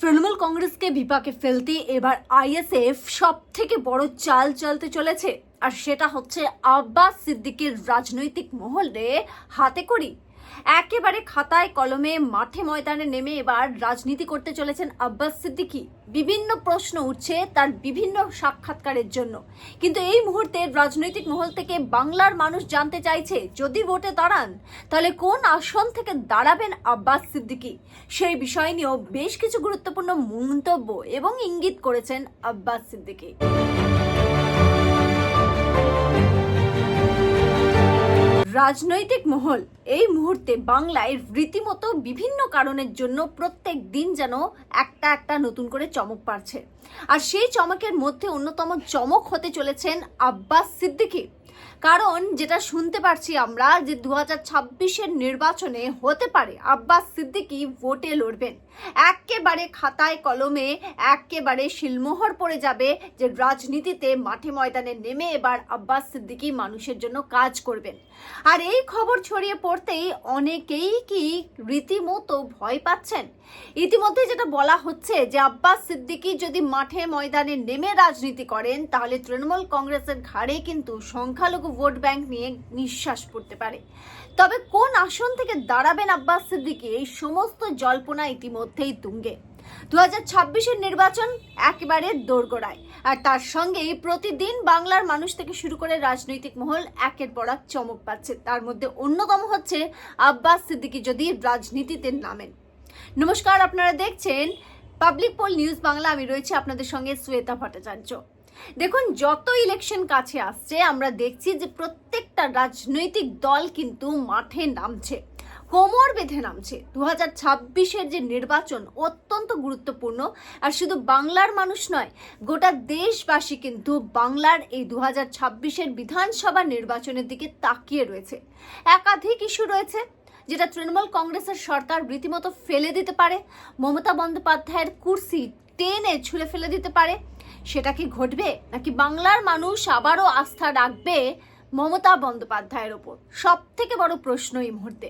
তৃণমূল কংগ্রেসকে বিপাকে ফেলতে এবার আইএসএফ সব থেকে বড় চাল চলতে চলেছে। আর সেটা হচ্ছে আব্বাস সিদ্দিকের রাজনৈতিক মহলে হাতে করি। একেবারে খাতায় কলমে মাঠে ময়দানে নেমে এবার রাজনীতি করতে চলেছেন আব্বাস সিদ্দিকী। বিভিন্ন প্রশ্ন উঠছে তার বিভিন্ন সাক্ষাৎকারের জন্য। কিন্তু এই মুহূর্তে রাজনৈতিক মহল থেকে বাংলার মানুষ জানতে চাইছে, যদি ভোটে দাঁড়ান, তাহলে কোন আসন থেকে দাঁড়াবেন আব্বাস সিদ্দিকী? সেই বিষয় নিয়েও বেশ কিছু গুরুত্বপূর্ণ মন্তব্য এবং ইঙ্গিত করেছেন আব্বাস সিদ্দিকী। রাজনৈতিক মহল এই মুহূর্তে বাংলায় রীতিমতো বিভিন্ন কারণের জন্য প্রত্যেক দিন যেন একটা একটা নতুন করে চমক পাচ্ছে আর সেই চমকের মধ্যে অন্যতম চমক হতে চলেছেন আব্বাস সিদ্দিকী। কারণ যেটা শুনতে পারছি আমরা যে দু হাজার নির্বাচনে হতে পারে আব্বাস সিদ্দিকী ভোটে লড়বেন। একেবারে খাতায় কলমে, একেবারে শিলমোহর পড়ে যাবে যে রাজনীতিতে মাঠে ময়দানে নেমে এবার আব্বাস সিদ্দিকী মানুষের জন্য কাজ করবেন। আর এই খবর ছড়িয়ে পড়তেই অনেকেই কি রীতিমতো ভয় পাচ্ছেন? ইতিমধ্যে যেটা বলা হচ্ছে যে আব্বাস সিদ্দিকী যদি মাঠে ময়দানে নেমে রাজনীতি করেন, তাহলে তৃণমূল কংগ্রেসের ঘাড়ে কিন্তু সংখ্যালঘু ভোট ব্যাংক নিয়ে নিঃশ্বাস পড়তে পারে। তবে কোন আসন থেকে দাঁড়াবেন আব্বাস সিদ্দিকী? এই সমস্ত জল্পনা ইতিমধ্যেই তুঙ্গে। দু হাজার ছাব্বিশের নির্বাচন একেবারে দোরগোড়ায়। আর তার সঙ্গেই প্রতিদিন বাংলার মানুষ থেকে শুরু করে রাজনৈতিক মহল একের পর এক চমক পাচ্ছে। তার মধ্যে অন্যতম হচ্ছে আব্বাস সিদ্দিকী যদি রাজনীতিতে নামেন। নমস্কার, আপনারা দেখছেন পাবলিক পোল নিউজ বাংলা। আমি রয়েছে আপনাদের সঙ্গে শ্বেতা ভট্টাচার্য। দেখুন, যত ইলেকশন কাছে আসছে, আমরা দেখছি যে প্রত্যেকটা রাজনৈতিক দল কিন্তু মাঠে নামছে। কোমর বেঁধে নামছে। দু হাজার ছাব্বিশের যে নির্বাচন অত্যন্ত গুরুত্বপূর্ণ। আর শুধু বাংলার মানুষ নয়, গোটা দেশবাসী কিন্তু বাংলার এই দু হাজার ছাব্বিশের বিধানসভা নির্বাচনের দিকে তাকিয়ে রয়েছে। একাধিক ইস্যু রয়েছে, যেটা তৃণমূল কংগ্রেসের সরকার রীতিমতো ফেলে দিতে পারে। মমতা বন্দ্যোপাধ্যায়ের কুর্সি টেনে ছুঁড়ে ফেলে দিতে পারে। সেটা কি ঘটবে? নাকি বাংলার মানুষ আবারও আস্থা রাখবে মমতা বন্দ্যোপাধ্যায়ের ওপর। সব থেকে বড় প্রশ্ন এই মুহূর্তে।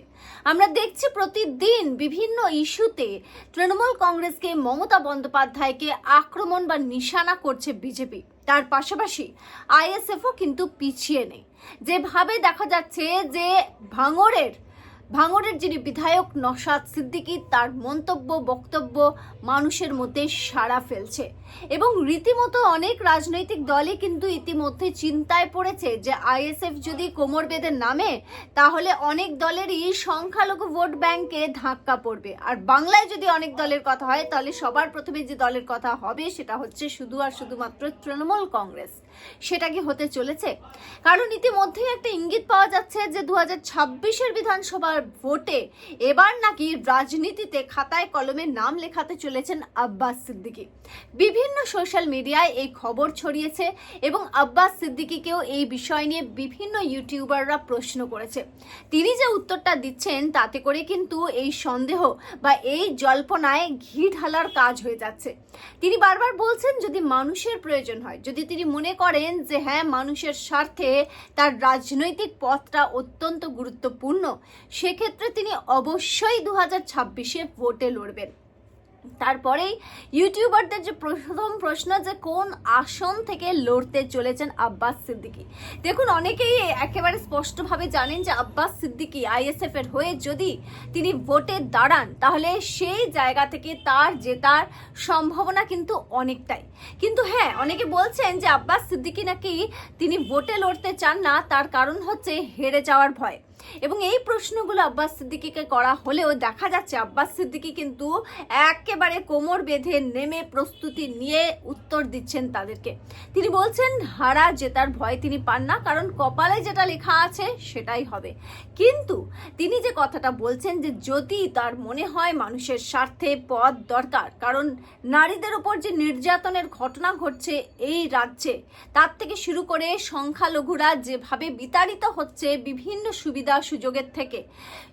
আমরা দেখছি প্রতিদিন বিভিন্ন ইস্যুতে তৃণমূল কংগ্রেসকে মমতা বন্দ্যোপাধ্যায়কে আক্রমণ বা নিশানা করছে বিজেপি। তার পাশাপাশি আইএসএফও কিন্তু পিছিয়ে নেই। যেভাবে দেখা যাচ্ছে যে ভাঙড়ের ভাঙড়ের যিনি বিধায়ক নসাদ সিদ্দিকি, তার মন্তব্য, বক্তব্য মানুষের মধ্যে সাড়া ফেলছে। এবং রীতিমতো অনেক রাজনৈতিক দলই কিন্তু ইতিমধ্যে চিন্তায় পড়েছে যে আইএসএফ যদি কোমর বেঁধে নামে, তাহলে অনেক দলেরই সংখ্যালঘু ভোট ব্যাংকে ধাক্কা পড়বে। আর বাংলায় যদি অনেক দলের কথা হয়, তাহলে সবার প্রথমে যে দলের কথা হবে, সেটা হচ্ছে শুধু আর শুধুমাত্র তৃণমূল কংগ্রেস। সেটা কি হতে চলেছে? কারণ ইতিমধ্যেই একটা ইঙ্গিত পাওয়া যাচ্ছে যে দু হাজার বিধানসভার ভোটে। এবার নাকি রাজনীতিতে খাতায় কলমে নাম লেখাতে চলেছেন আব্বাস সিদ্দিকী। বিভিন্ন সোশ্যাল মিডিয়ায় এই খবর ছড়িয়েছে এবং আব্বাস সিদ্দিকিকেও এই বিষয় নিয়ে বিভিন্ন ইউটিউবাররা প্রশ্ন করেছে। তিনি যে উত্তরটা দিচ্ছেন, তাতে করে কিন্তু এই সন্দেহ বা এই জল্পনায় ঘি ঢালার কাজ হয়ে যাচ্ছে। তিনি বারবার বলছেন, যদি মানুষের প্রয়োজন হয়, যদি তিনি মনে করেন যে হ্যাঁ মানুষের স্বার্থে তার রাজনৈতিক পথটা অত্যন্ত গুরুত্বপূর্ণ সেক্ষেত্রে তিনি অবশ্যই দু হাজার ছাব্বিশে ভোটে লড়বেন। তারপরেই ইউটিউবারদের যে প্রথম প্রশ্ন যে কোন আসন থেকে লড়তে চলেছেন আব্বাস সিদ্দিকী। দেখুন, অনেকেই একেবারে স্পষ্টভাবে জানেন যে আব্বাস সিদ্দিকী আইএসএফ এর হয়ে যদি তিনি ভোটে দাঁড়ান, তাহলে সেই জায়গা থেকে তার জেতার সম্ভাবনা কিন্তু অনেকটাই। কিন্তু হ্যাঁ অনেকে বলছেন যে আব্বাস সিদ্দিকি নাকি তিনি ভোটে লড়তে চান না, তার কারণ হচ্ছে হেরে যাওয়ার ভয়। এবং এই প্রশ্নগুলো আব্বাস সিদ্দিকিকে করা হলেও দেখা যাচ্ছে আব্বাস সিদ্দিকি কিন্তু একেবারে কোমর বেঁধে নেমে প্রস্তুতি নিয়ে উত্তর দিচ্ছেন তাদেরকে। তিনি বলছেন, হারা জেতার ভয় তিনি পান না, কারণ কপালে যেটা লেখা আছে সেটাই হবে। কিন্তু তিনি যে কথাটা বলছেন যে যদি তার মনে হয় মানুষের স্বার্থে পদ দরকার, কারণ নারীদের ওপর যে নির্যাতনের ঘটনা ঘটছে এই রাজ্যে, তার থেকে শুরু করে সংখ্যালঘুরা যেভাবে বিতাড়িত হচ্ছে, বিভিন্ন সুবিধা সুবিধা সুযোগের থেকে।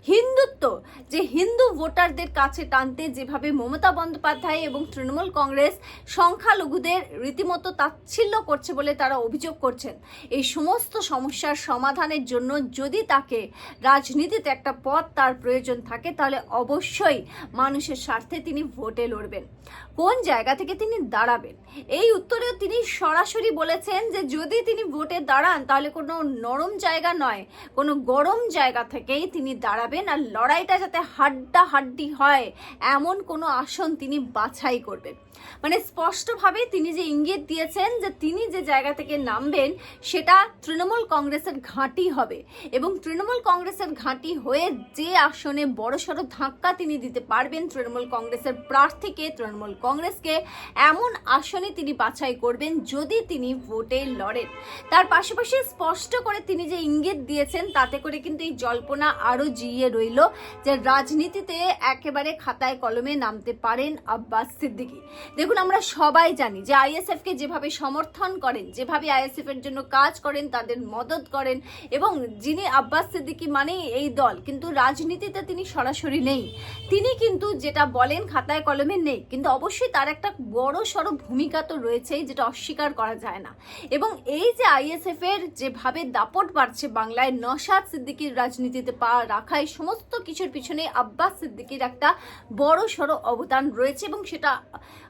হিন্দুত্ব, যে হিন্দু ভোটারদের কাছে টানতে যেভাবে মমতা বন্দ্যোপাধ্যায় এবং তৃণমূল কংগ্রেস সংখ্যালঘুদের রীতিমতো তাচ্ছিল্য করছে বলে তারা অভিযোগ করছেন, এই সমস্ত সমস্যার সমাধানের জন্য যদি তাকে রাজনীতিতে একটা পথ তার প্রয়োজন থাকে, তাহলে অবশ্যই মানুষের স্বার্থে তিনি ভোটে লড়বেন। কোন জায়গা থেকে তিনি দাঁড়াবেন? এই উত্তরেও তিনি সরাসরি বলেছেন যে, যদি তিনি ভোটে দাঁড়ান, তাহলে কোনো নরম জায়গা নয়, কোনো গরম জায়গা থেকেই তিনি দাঁড়াবেন আর লড়াইটা যাতে হাড্ডা হাড্ডি হয়, এমন কোনো আসন তিনি বাছাই করবেন। মানে স্পষ্টভাবে তিনি যে ইঙ্গিত দিয়েছেন যে তিনি যে জায়গা থেকে নামবেন, সেটা তৃণমূল কংগ্রেসের ঘাঁটি হবে এবং তৃণমূল কংগ্রেসের ঘাঁটি হয়ে যে আসনে বড়সড় ধাক্কা তিনি দিতে পারবেন তৃণমূল কংগ্রেসের প্রার্থীকে, তৃণমূল কংগ্রেসকে, এমন আসনে তিনি বাছাই করবেন যদি তিনি ভোটে লড়েন। তার পাশাপাশি স্পষ্ট করে তিনি যে ইঙ্গিত দিয়েছেন, তাতে করে কিন্তু এই জল্পনা আরও জিয়ে রইল যে রাজনীতিতে একেবারে খাতায় কলমে নামতে পারেন আব্বাস সিদ্দিকি। দেখুন, আমরা সবাই জানি যে আইএসএফ কে যেভাবে সমর্থন করেন, যেভাবে আইএসএফ এর জন্য কাজ করেন, তাদের মদত করেন এবং যিনি আব্বাস সিদ্দিকী মানেই এই দল, কিন্তু রাজনীতিতে তিনি সরাসরি নেই। তিনি কিন্তু যেটা বলেন খাতায় কলমে নেই, কিন্তু অবশ্যই তার একটা বড় সড়ো ভূমিকা তো রয়েছেই যেটা অস্বীকার করা যায় না। এবং এই যে আইএসএফ এর যেভাবে দাপট বাড়ছে বাংলায় নসাদ রাজনীতিতে পা রাখায় সমস্ত কিছুর পিছনে আব্বাস সিদ্দিকীর একটা বড় সড়ো অবদান রয়েছে এবং সেটা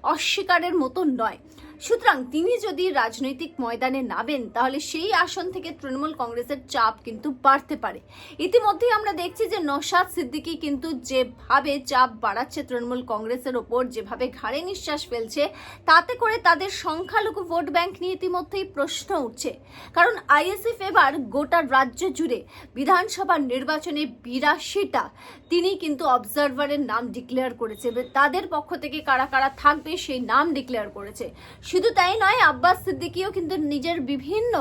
অস্বীকারের মতো নয়। সুতরাং তিনি যদি রাজনৈতিক ময়দানে নামেন, তাহলে সেই আসন থেকে তৃণমূল কংগ্রেসের চাপ কিন্তু বাড়তে পারে। ইতিমধ্যেই আমরা দেখছি যে নসাদ সিদ্দিকী কিন্তু যেভাবে চাপ বাড়াচ্ছে তৃণমূল কংগ্রেসের ওপর, যেভাবে ঘাড়ে নিঃশ্বাস ফেলছে, তাতে করে তাদের সংখ্যালঘু ভোট ব্যাংক নিয়ে ইতিমধ্যেই প্রশ্ন উঠছে। কারণ আইএসএফ এবার গোটা রাজ্য জুড়ে বিধানসভা নির্বাচনে বিরাশিটা, তিনি কিন্তু অবজারভারের নাম ডিক্লেয়ার করেছে। তাদের পক্ষ থেকে কারা কারা থাকবে, সেই নাম ডিক্লেয়ার করেছে। শুধু তাই নয়, আব্বাস সিদ্দিকিও কিন্তু নিজের বিভিন্ন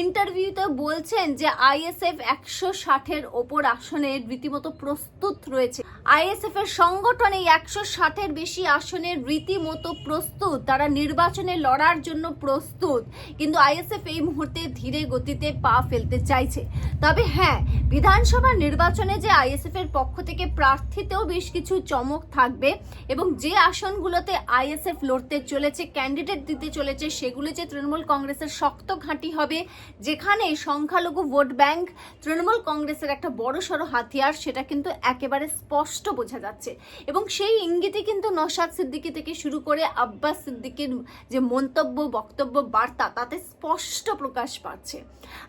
ইন্টারভিউতে বলছেন যে আইএসএফ একশো ষাটের ওপর আসনে রীতিমতো প্রস্তুত রয়েছে। আইএসএফ এর সংগঠন এই একশো ষাটের বেশি আসনের রীতিমতো প্রস্তুত। তারা নির্বাচনে লড়ার জন্য প্রস্তুত। কিন্তু আইএসএফ এই মুহূর্তে ধীরে গতিতে পা ফেলতে চাইছে। তবে হ্যাঁ বিধানসভা নির্বাচনে যে আইএসএফ এর পক্ষ থেকে প্রার্থীতেও বেশ কিছু চমক থাকবে এবং যে আসনগুলোতে আইএসএফ লড়তে চলেছে ক্যান্ডিডেট দিতে চলেছে, সেগুলো যে তৃণমূল কংগ্রেসের শক্ত ঘাঁটি হবে, যেখানে সংখ্যালঘু ভোট ব্যাংক তৃণমূল কংগ্রেসের একটা বড় সড়ো হাতিয়ার, সেটা কিন্তু একেবারে স্পষ্ট বোঝা যাচ্ছে। এবং সেই ইঙ্গিতে কিন্তু নসাদ সিদ্দিকি থেকে শুরু করে আব্বাস সিদ্দিকীর যে মন্তব্য, বক্তব্য, বার্তা, তাতে স্পষ্ট প্রকাশ পাচ্ছে।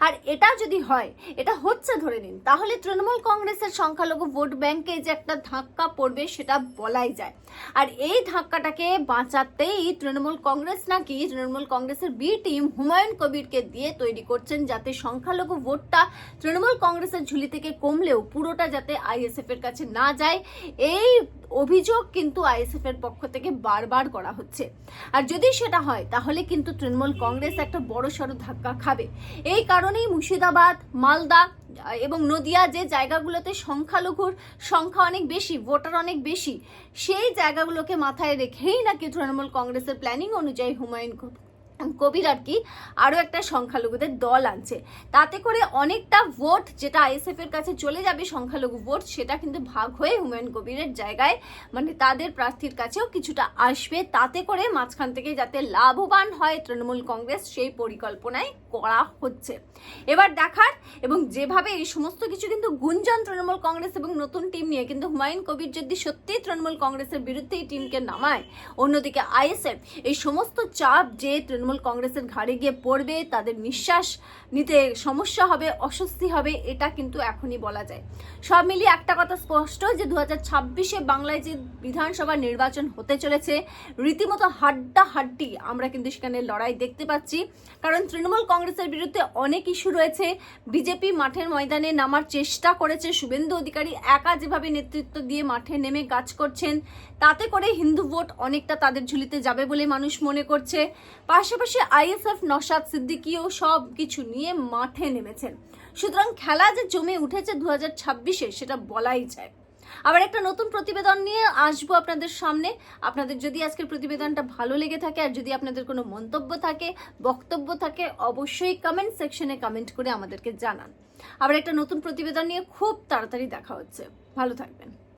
আর এটা যদি হয়, এটা হচ্ছে ধরে নিন, তাহলে তৃণমূল কংগ্রেসের সংখ্যালঘু ভোট ব্যাংকে যে একটা ধাক্কা পড়বে, সেটা বলাই যায়। আর এই ধাক্কাটাকে বাঁচাতেই তৃণমূল কংগ্রেস নাকি তৃণমূল কংগ্রেসের বি টিম হুমায়ুন কবিরকে দিয়ে তৈরি করছেন যাতে সংখ্যালঘু ভোটটা তৃণমূল কংগ্রেসের ঝুলি থেকে কমলেও পুরোটা যাতে আইএসএফ এর কাছে না যায়? এই অভিযোগ কিন্তু আইএসএফ এর পক্ষ থেকে বারবার করা হচ্ছে। আর যদি সেটা হয়, তাহলে কিন্তু তৃণমূল কংগ্রেস একটা বড় সড়ো ধাক্কা খাবে। এই কারণেই মুর্শিদাবাদ, মালদা এবং নদিয়া যে জায়গাগুলোতে সংখ্যালঘুর সংখ্যা অনেক বেশি, ভোটার অনেক বেশি, সেই জায়গাগুলোকে মাথায় রেখেই নাকি তৃণমূল কংগ্রেসের প্ল্যানিং অনুযায়ী হুমায়ুন কবির আর কি, আরও একটা সংখ্যালঘুদের দল আনছে। তাতে করে অনেকটা ভোট যেটা আইএসএফ এর কাছে চলে যাবে সংখ্যালঘু ভোট সেটা কিন্তু ভাগ হয়ে হুমায়ুন কবিরের জায়গায় মানে তাদের প্রার্থীর কাছেও কিছুটা আসবে। তাতে করে মাঝখান থেকে যাতে লাভবান হয় তৃণমূল কংগ্রেস, সেই পরিকল্পনায় করা হচ্ছে। এবার দেখার এবং যেভাবে এই সমস্ত কিছু কিন্তু গুঞ্জন তৃণমূল কংগ্রেস এবং নতুন টিম নিয়ে কিন্তু হুমায়ুন কবির যদি সত্যিই তৃণমূল কংগ্রেসের বিরুদ্ধে এই টিমকে নামায়, অন্যদিকে আইএসএফ এই সমস্ত চাপ যে তৃণমূল কংগ্রেসের ঘাড়ে গিয়ে পড়বে, তাদের নিঃশ্বাস নিতে সমস্যা হবে, অস্বস্তি হবে, এটা কিন্তু এখনই বলা যায়। সব মিলিয়ে একটা কথা স্পষ্ট যে দু হাজার ছাব্বিশে বাংলায় যে বিধানসভা নির্বাচন হতে চলেছে, রীতিমতো হাড্ডা হাড্ডি আমরা কিন্তু সেখানে লড়াই দেখতে পাচ্ছি। কারণ তৃণমূল কংগ্রেসের বিরুদ্ধে অনেক ইস্যু রয়েছে। বিজেপি মাঠের ময়দানে নামার চেষ্টা করেছে, শুভেন্দু অধিকারী একা যেভাবে নেতৃত্ব দিয়ে মাঠে নেমে কাজ করছেন, তাতে করে হিন্দু ভোট অনেকটা তাদের ঝুলিতে যাবে বলে মানুষ মনে করছে। পাশাপাশি আইএসএফ নসাদ সিদ্দিকিও সব কিছু নিয়ে মাঠে নেমেছেন। সুতরাং খেলা যে জমে উঠেছে দু হাজার ছাব্বিশে, সেটা বলাই যায়। আবার একটা নতুন প্রতিবেদন নিয়ে আসব আপনাদের সামনে। আপনাদের যদি আজকের প্রতিবেদনটা ভালো লেগে থাকে আর যদি আপনাদের কোনো মন্তব্য থাকে, বক্তব্য থাকে, অবশ্যই কমেন্ট সেকশনে কমেন্ট করে আমাদেরকে জানান। আবার একটা নতুন প্রতিবেদন নিয়ে খুব তাড়াতাড়ি দেখা হচ্ছে। ভালো থাকবেন।